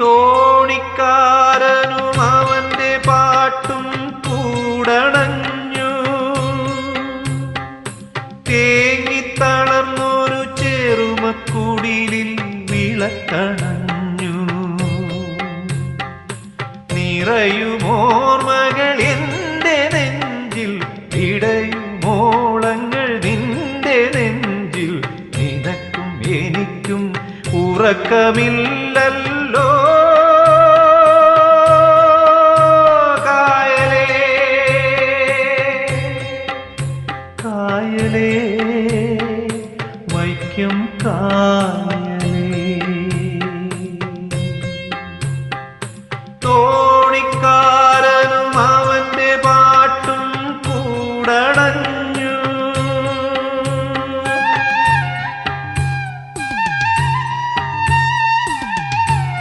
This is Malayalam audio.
തോണിക്കാരനും അവന്റെ പാട്ടും കൂടണഞ്ഞു. തേങ്ങിത്തളർന്നൊരു ചെറുമക്കുടിലിൽ വിളക്കണഞ്ഞു. നിറയുമോർമകൾ എന്റെ നെഞ്ചിൽ ഇടയുമോളങ്ങൾ നിന്റെ നെഞ്ചിൽ. നിനക്കും എനിക്കും ഉറക്കമില്ല കായലേ വൈക്കം കായലേ.